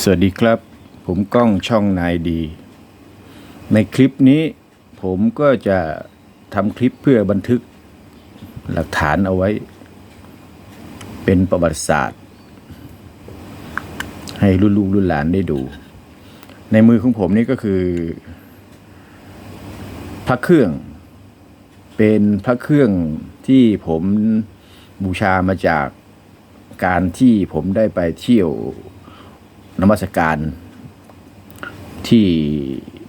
สวัสดีครับ ผมก้องช่องนายดี ในคลิปนี้ผมก็จะทำคลิปเพื่อบันทึกหลักฐานเอาไว้ เป็นประวัติศาสตร์ ให้รุ่นลูกรุ่นหลานได้ดู ในมือของผมนี่ก็คือ พระเครื่อง เป็นพระเครื่องที่ผมบูชามาจากการที่ผมได้ไปเที่ยว นมัสการที่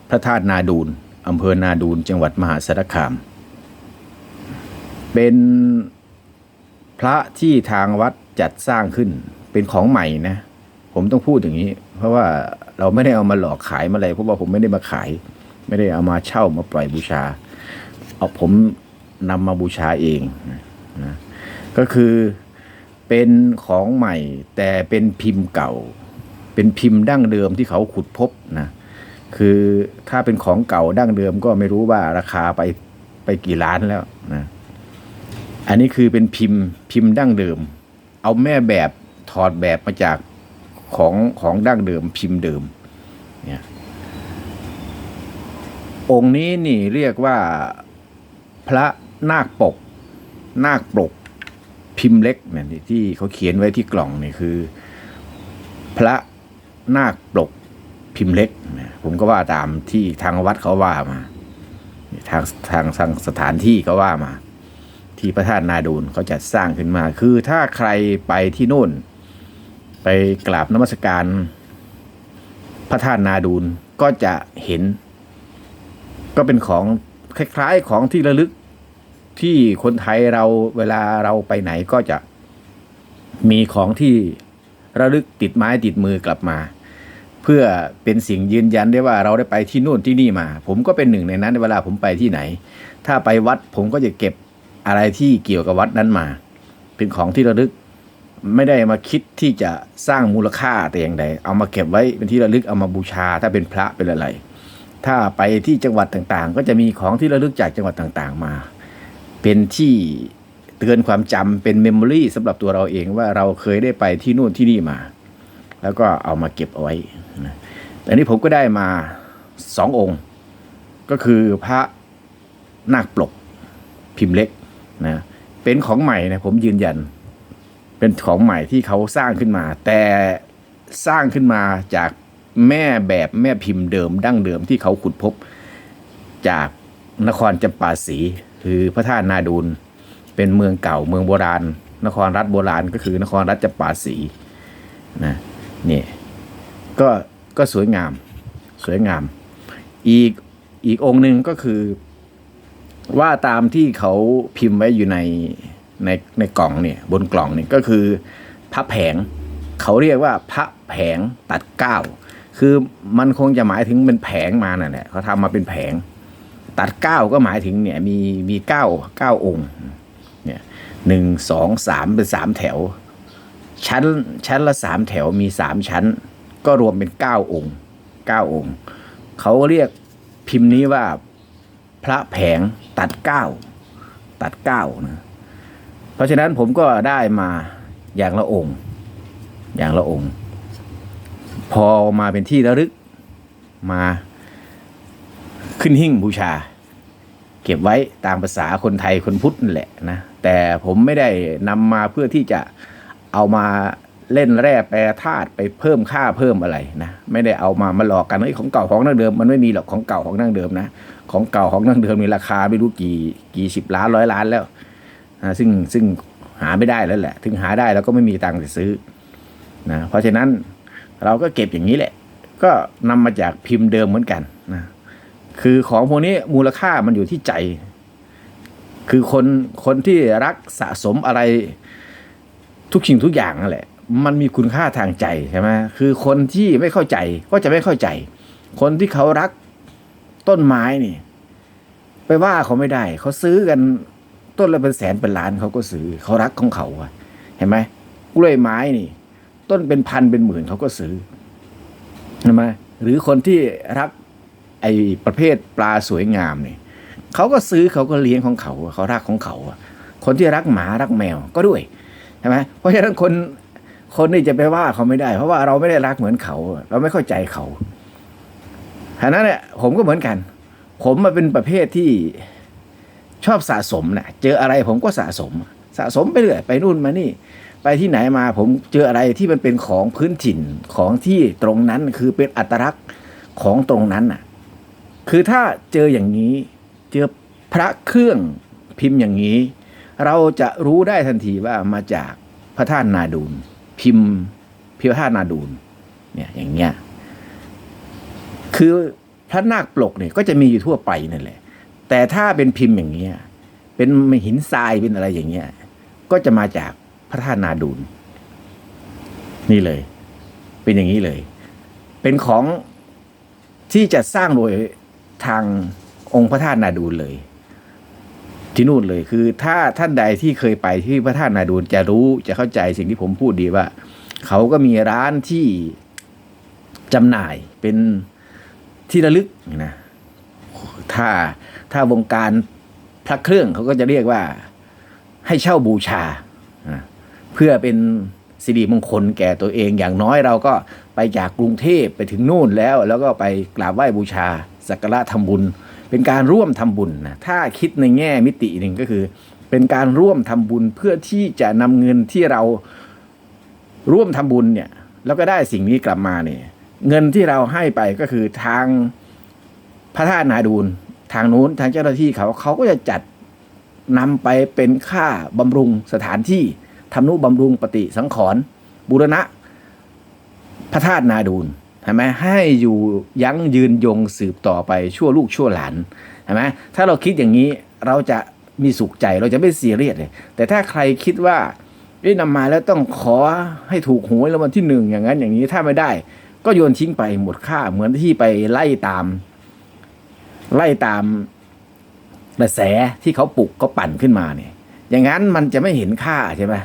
พระธาตุนาดูนอำเภอนาดูนจังหวัดมหาสารคาม เป็นพระที่ทางวัดจัดสร้างขึ้นเป็นของใหม่นะ ผมต้องพูดอย่างนี้ เพราะว่าเราไม่ได้เอามาหลอกขายมาอะไรเพราะว่าผมไม่ได้มาขาย ไม่ได้เอามาเช่ามาปล่อยบูชา เอาผมนำมาบูชาเองนะก็คือเป็นของใหม่แต่เป็นพิมพ์เก่า เป็นพิมพ์ดั้งเดิมที่เขาขุดพบนะคือถ้าเป็นของเก่าดั้งเดิมก็ไม่รู้ว่าราคาไปไปกี่ล้านแล้วนะอันนี้คือเป็นพิมพ์พิมพ์ดั้งเดิม เอาแม่แบบถอดแบบมาจากของของดั้งเดิมพิมพ์เดิมเนี่ยองค์นี้นี่เรียกว่าพระนาคปก นาคปกพิมพ์เล็กเนี่ยที่ที่เขาเขียนไว้ที่กล่องนี่คือ พระ นาคปลกพิมพ์เล็กนะผมก็ว่าตามที่ทางวัดเขาว่ามา ทางทางทางสถานที่เขาว่ามา ที่พระธาตุนาดูนเขาจัดสร้างขึ้นมา คือถ้าใครไปที่โน่น ไปกราบนมัสการ พระธาตุนาดูนก็จะเห็น ก็เป็นของคล้ายๆของที่ระลึกที่คนไทยเราเวลาเราไปไหนก็จะมีของที่ระลึกติดไม้ติดมือกลับมา พื่อเป็นสิ่งยืนยันได้ว่าเราได้ไปที่นู่นที่นี่มา ผมก็เป็นหนึ่งในนั้นเวลาผมไปที่ไหน ถ้าไปวัดผมก็จะเก็บอะไรที่เกี่ยวกับวัดนั้นมา เป็นของที่ระลึก ไม่ได้มาคิดที่จะสร้างมูลค่าแต่อย่างใดเอามาเก็บไว้เป็นที่ระลึกเอามาบูชา ถ้าเป็นพระเป็นอะไร ถ้าไปที่จังหวัดต่างๆ ก็จะมีของที่ระลึกจากจังหวัดต่างๆมา เป็นที่เตือนความจำเป็นเมมโมรีสำหรับตัวเราเองว่าเราเคยได้ไปที่นู่นที่นี่มา แล้วก็เอามาเก็บเอาไว้นะแต่นี้ผมก็ได้มาสององค์ ก็คือพระนาคปลกพิมพ์เล็กนะเป็นของใหม่นะผมยืนยัน เป็นของใหม่ที่เขาสร้างขึ้นมา แต่สร้างขึ้นมาจากแม่แบบแม่พิมพ์เดิมดั้งเดิมที่เขาขุดพบจากนครจำปาสีคือพระธาตุนาดูนเป็นเมืองเก่าเมืองโบราณ นครรัฐโบราณก็คือนครรัฐจำปาสีนะ นี่ก็ก็สวยงามสวยงาม อีกอีกองค์หนึ่งก็คือว่าตามที่เขาพิมพ์ไว้อยู่ในในในกล่องเนี่ยบนกล่องเนี่ยก็คือพระแผง เขาเรียกว่าพระแผงตัดเก้าคือมันคงจะหมายถึงเป็นแผงมาน่ะแหละเขาทำมาเป็นแผง ตัดเก้าก็หมายถึงเนี่ยมีมีเก้าเก้าองค์เนี่ยหนึ่งสองสามเป็นสามแถว ชั้นชั้นละสามแถวมีสามชั้น ก็รวมเป็นเก้าองค์เก้าองค์ เขาเรียกพิมพ์นี้ว่าพระแผงตัดเก้าตัดเก้านะเพราะฉะนั้นผมก็ได้มาอย่างละองค์ อย่างละองค์ พอมาเป็นที่ระลึกมาขึ้นหิ้งบูชา เก็บไว้ตามภาษาคนไทยคนพุทธนั่นแหละนะ แต่ผมไม่ได้นำมาเพื่อที่จะ เอามาเล่นแร่แปรธาตุไปเพิ่มค่าเพิ่มอะไรนะไม่ได้เอามามาหลอกกันเฮ้ยของเก่าของดั้งเดิมมันไม่มีหรอกของเก่าของดั้งเดิมนะของเก่าของดั้งเดิมมีราคาไม่รู้กี่กี่สิบล้านร้อยล้านแล้วนะซึ่งซึ่งหาไม่ได้แล้วแหละ ถึงหาได้แล้วก็ไม่มีตังค์จะซื้อนะเพราะฉะนั้นเราก็เก็บอย่างนี้แหละ ก็นำมาจากพิมพ์เดิมเหมือนกันนะคือของพวกนี้มูลค่ามันอยู่ที่ใจ คือคนคนที่รักสะสมอะไร ทุกสิ่งทุกอย่างนั่นแหละ มันมีคุณค่าทางใจใช่ไหมคือคนที่ไม่เข้าใจก็จะไม่เข้าใจ คนที่เขารักต้นไม้นี่ ไปว่าเขาไม่ได้ เขาซื้อกันต้นละเป็นแสนเป็นล้านเขาก็ซื้อ เขารักของเขาอะเห็นไหมกล้วยไม้นี่ ต้นเป็นพันเป็นหมื่นเขาก็ซื้อใช่ไหมหรือคนที่รักไอ้ประเภทปลาสวยงามนี่เขาก็ซื้อเขาก็เลี้ยงของเขาเขารักของเขาอะคนที่รักหมารักแมวก็ด้วย ช่ไหมเพราะฉะนั้นคนคนนี่จะไปว่าเขาไม่ได้ เพราะว่าเราไม่ได้รักเหมือนเขา เราไม่เข้าใจเขาฉะนั้นเนี่ยผมก็เหมือนกัน ผมมาเป็นประเภทที่ชอบสะสมนะเจออะไรผมก็สะสม สะสมไปเรื่อยไปนู่นมานี่ ไปที่ไหนมาผมเจออะไรที่มันเป็นของพื้นถิ่นของที่ตรงนั้นคือเป็นอัตลักษณ์ของตรงนั้นน่ะ คือถ้าเจออย่างนี้ เจอพระเครื่องพิมพ์อย่างนี้ เราจะรู้ได้ทันทีว่ามาจากพระธาตุนาดูล พิมพ์พิมพ์พรธาตุนาดูลเนี่ยอย่างเงี้ยคือพระนาคปลกเนี่ยก็จะมีอยู่ทั่วไปนั่นแหละ แต่ถ้าเป็นพิมพ์อย่างเงี้ยเป็นหินทรายเป็นอะไรอย่างเงี้ยก็จะมาจากพระธาตุนาดูล นี่เลย เป็นอย่างนี้เลย เป็นของที่จะสร้างโดยทางองค์พระธาตุนาดูลเลย ที่นู่นเลยคือ ถ้าท่านใดที่เคยไปที่พระธาตุนาดูลจะรู้จะเข้าใจสิ่งที่ผมพูดดีว่า เขาก็มีร้านที่จำหน่ายเป็นที่ระลึกนะถ้าถ้าวงการพระเครื่องเขาก็จะเรียกว่าให้เช่าบูชานะเพื่อเป็นสิริมงคลแก่ตัวเองอย่างน้อยเราก็ไปจากกรุงเทพไปถึงนู่นแล้ว แล้วก็ไปกราบไหว้บูชาสักการะทำบุญ เป็นการร่วมทำบุญนะถ้าคิดในแง่มิติหนึ่งก็คือ เป็นการร่วมทำบุญเพื่อที่จะนำเงินที่เราร่วมทำบุญเนี่ยแล้วก็ได้สิ่งนี้กลับมาเนี่ยเงินที่เราให้ไปก็คือทางพระธาตุนาดูลทางนู้นทางเจ้าหน้าที่เขาเขาก็จะจัดนำไปเป็นค่าบำรุงสถานที่ทำนุบำรุงปฏิสังขรณ์บูรณะพระธาตุนาดูล ช่ไหมให้อยู่ยั้งยืนยงสืบต่อไปชั่วลูกชั่วหลานใช่ไหมถ้าเราคิดอย่างนี้เราจะมีสุขใจเราจะไม่เสียเรียสเลย แต่ถ้าใครคิดว่าเอ้นำมาแล้วต้องขอให้ถูกหวยรางวัลที่หนึ่งอย่างนั้นอย่างนี้ถ้าไม่ได้ ก็โยนทิ้งไปหมดค่าเหมือนที่ไปไล่ตาม ไล่ตามกระแสที่เขาปลุกเขาปั่นขึ้นมาเนี่ย อย่างนั้นมันจะไม่เห็นค่าใช่ไหม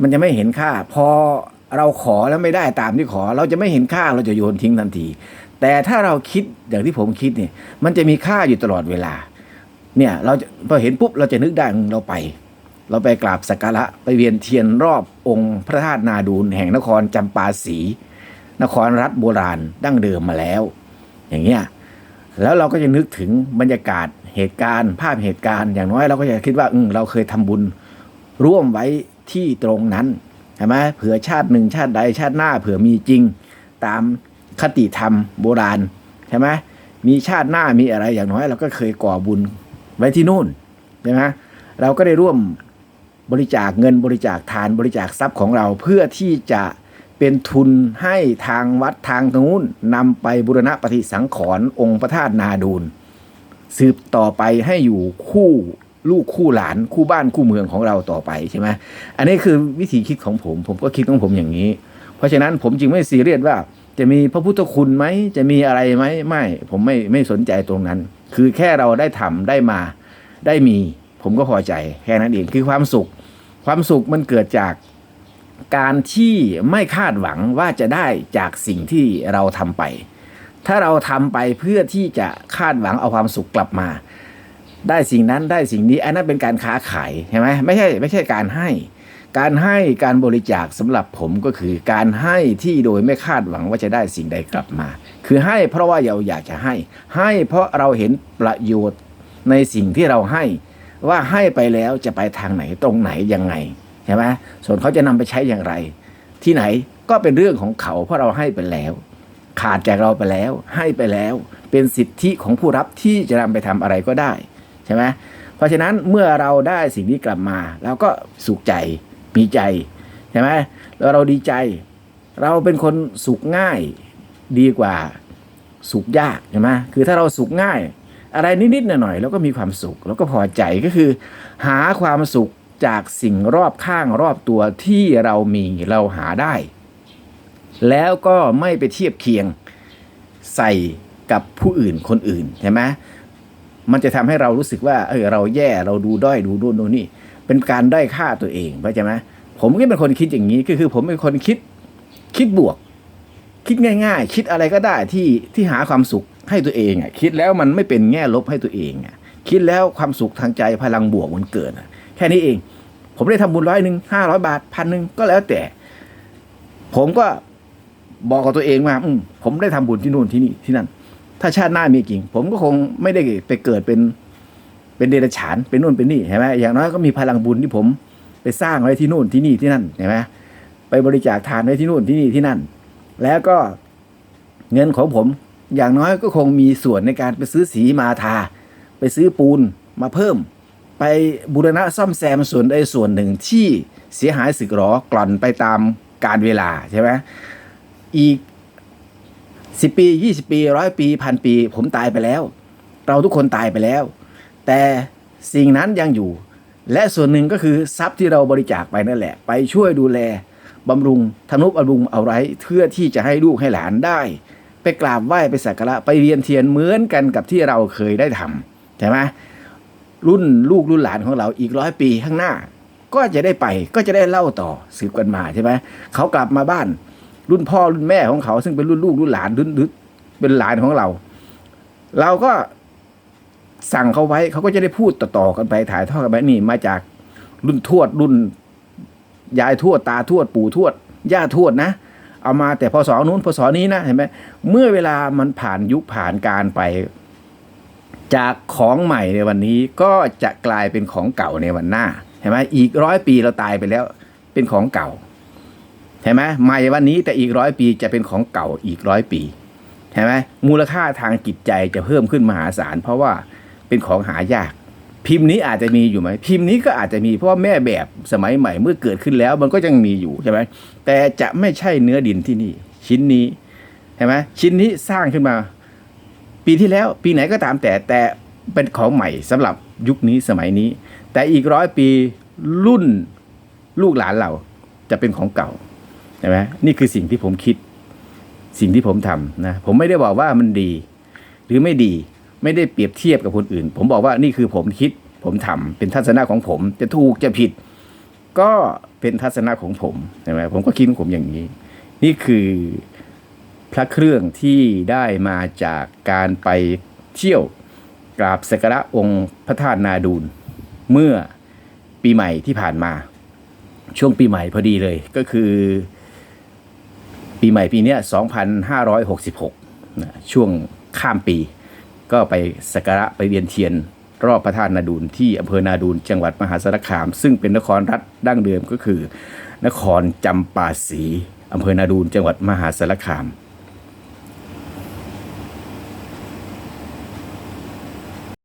มันจะไม่เห็นค่าพอ เราขอแล้วไม่ได้ตามที่ขอ เราจะไม่เห็นค่าเราจะโยนทิ้งทันที แต่ถ้าเราคิดอย่างที่ผมคิดเนี่ยมันจะมีค่าอยู่ตลอดเวลา เนี่ยเราพอเห็นปุ๊บเราจะนึกได้เราไป เราไปกราบสักการะไปเวียนเทียนรอบองค์พระธาตุนาดูลแห่งนครจำปาสีนครรัฐโบราณดั้งเดิมมาแล้ว อย่างเงี้ยแล้วเราก็จะนึกถึงบรรยากาศเหตุการณ์ภาพเหตุการณ์อย่างน้อยเราก็จะคิดว่าอืเราเคยทำบุญร่วมไว้ที่ตรงนั้น ช่ไหมเผื่อชาติหนึ่งชาติใดชาติหน้าเผื่อมีจริงตามคติธรรมโบราณใช่ไหมมีชาติหน้ามีอะไรอย่างน้อย เราก็เคยก่อบุญไว้ที่นู่นใช่ไหมเราก็ได้ร่วมบริจาคเงินบริจาคทานบริจาคทรัพย์ของเราเพื่อที่จะเป็นทุนให้ทางวัดทางตรงนู้นนำไปบุรณะปฏิสังขรณ์องค์พระธาตุนาดูล สืบต่อไปให้อยู่คู่ ลูกคู่หลานคู่บ้านคู่เมืองของเราต่อไปใช่ไหมอันนี้คือวิธีคิดของผม ผมก็คิดของผมอย่างนี้ เพราะฉะนั้นผมจึงไม่ซีเรียสว่า จะมีพระพุทธคุณไหมจะมีอะไรไหมไม่ ผมไม่ไม่สนใจตรงนั้น คือแค่เราได้ทำได้มาได้มี ผมก็พอใจแค่นั้นเองคือความสุข ความสุขมันเกิดจากการที่ไม่คาดหวังว่าจะได้จากสิ่งที่เราทำไป ถ้าเราทำไปเพื่อที่จะคาดหวังเอาความสุขกลับมา ได้สิ่งนั้นได้สิ่งนี้ อันนั้นเป็นการค้าขายใช่ไหมไม่ใช่ไม่ใช่การให้ การให้การบริจาคสำหรับผมก็คือการให้ที่โดยไม่คาดหวังว่าจะได้สิ่งใดกลับมา คือให้เพราะว่าเราอยากจะให้ ให้เพราะเราเห็นประโยชน์ในสิ่งที่เราให้ ว่าให้ไปแล้วจะไปทางไหนตรงไหนยังไงใช่ไหมส่วนเขาจะนำไปใช้อย่างไร ที่ไหนก็เป็นเรื่องของเขาเพราะเราให้ไปแล้ว ขาดจากเราไปแล้ว ให้ไปแล้ว เป็นสิทธิของผู้รับที่จะนำไปทำอะไรก็ได้ ช่ไหมเพราะฉะนั้นเมื่อเราได้สิ่งนี้กลับมาเราก็สุขใจมีใจใช่ไหมแล้วเราดีใจ เราเป็นคนสุขง่ายดีกว่าสุขยากใช่ไหมคือถ้าเราสุขง่าย อะไรนิดๆหน่อยๆแล้วก็มีความสุขแล้วก็พอใจก็คือ หาความสุขจากสิ่งรอบข้างรอบตัวที่เรามีเราหาได้ แล้วก็ไม่ไปเทียบเคียงใส่กับผู้อื่นคนอื่นใช่ไหม มันจะทำให้เรารู้สึกว่าเออเราแย่เราดูด้อยดูโน่นโน่นนี่ เป็นการด้อยค่าตัวเองเข้าใจไหมผมก็เป็นคนคิดอย่างนี้ก็คือ ผมเป็นคนคิดคิดบวก คิดง่าย ๆ คิดอะไรก็ได้ที่ที่หาความสุขให้ตัวเองอะคิดแล้วมันไม่เป็นแง่ลบให้ตัวเองอะคิดแล้วความสุขทางใจพลังบวกมันเกิดอะแค่นี้เอง ผมได้ทำบุญร้อยหนึ่งห้าร้อยบาทพันหนึ่งก็แล้วแต่ ผมก็บอกกับตัวเองว่าผมได้ทำบุญที่นู่นที่นี่ที่นั่น ถ้าชาติหน้ามีจริง ผมก็คงไม่ได้ไปเกิดเป็นเป็นเดรัจฉานเป็นนู่นเป็นนี่ใช่ไหมอย่างน้อยก็มีพลังบุญที่ผมไปสร้างไว้ที่นู่นที่นี่ที่นั่นใช่ไหมไปบริจาคทานไว้ที่นู่นที่นี่ที่นั่น แล้วก็เงินของผมอย่างน้อยก็คงมีส่วนในการไปซื้อสีมาทา ไปซื้อปูนมาเพิ่ม ไปบูรณะซ่อมแซมส่วนใดส่วนหนึ่งที่เสียหายสึกหรอกล่อนไปตามการเวลาใช่ไหมอีก สิปียี่สิบปีร้อยปีพันปี ผมตายไปแล้ว เราทุกคนตายไปแล้ว แต่สิ่งนั้นยังอยู่ และส่วนหนึ่งก็คือทรัพย์ที่เราบริจาคไปนั่นแหละ ไปช่วยดูแลบำรุงทนุบำรุงเอาไว้เพื่อที่จะให้ลูกให้หลานได้ ไปกราบไหว้ไปสักการะไปเวียนเทียนเหมือนกันกับที่เราเคยได้ทำใช่ไหมรุ่นลูกรุ่นหลานของเราอีกร้อยปีข้างหน้า ก็จะได้ไปก็จะได้เล่าต่อสืบกันมาใช่ไหมเขากลับมาบ้าน รุ่นพ่อรุ่นแม่ของเขา ซึ่งเป็นรุ่นลูกรุ่นหลานรุ่นเป็นหลานของเรา เราก็สั่งเขาไว้เขาก็จะได้พูดต่อๆกันไปถ่ายทอดกันไปนี่ มาจากรุ่นทวดรุ่น ยายทวดตาทวดปู่ทวดย่าทวดนะ เอามาแต่พศนู้นพศนี้นะเห็นไหมเมื่อเวลามันผ่านยุคผ่านการไป จากของใหม่ในวันนี้ก็จะกลายเป็นของเก่าในวันหน้าเห็นไหมอีกร้อยปีเราตายไปแล้ว เป็นของเก่า เห็นไหมใหม่วันนี้แต่อีกร้อยปีจะเป็นของเก่าอีกร้อยปีเห็นไหมมูลค่าทางจิตใจจะเพิ่มขึ้นมหาศาล เพราะว่าเป็นของหายาก พิมพ์นี้อาจจะมีอยู่ไหมพิมพ์นี้ก็อาจจะมีเพราะาแม่แบบสมัยใหม่เมื่อเกิดขึ้นแล้ว มันก็ยังมีอยู่ใช่ไหมแต่จะไม่ใช่เนื้อดินที่นี่ ชิ้นนี้เห็นไหมชิ้นนี้สร้างขึ้นมา ปีที่แล้ว ปีไหนก็ตามแต่แต่เป็นของใหม่สำหรับยุคนี้สมัยนี้ แต่อีกร้อยปีรุ่นลูกหลานเราจะเป็นของเก่า ใช่ไหมนี่คือสิ่งที่ผมคิด สิ่งที่ผมทำนะผมไม่ได้บอกว่ามันดี หรือไม่ดีไม่ได้เปรียบเทียบกับคนอื่น ผมบอกว่านี่คือผมคิด ผมทำเป็นทัศนะของผม จะถูกจะผิด ก็เป็นทัศนะของผมใช่ไหมผมก็คิดของผมอย่างนี้ นี่คือพระเครื่องที่ได้มาจากการไปเที่ยวกราบสักการะองค์พระธาตุนาดูล เมื่อปีใหม่ที่ผ่านมา ช่วงปีใหม่พอดีเลยก็คือ ปีใหม่ปีนี้2566 ช่วงข้ามปี ก็ไปสักการะไปเวียนเทียน รอบพระธาตุนาดูลที่อำเภอนาดูลจังหวัดมหาสารคาม ซึ่งเป็นนครรัฐดั้งเดิมก็คือ นครจำปาสีอำเภอนาดูลจังหวัดมหาสารคาม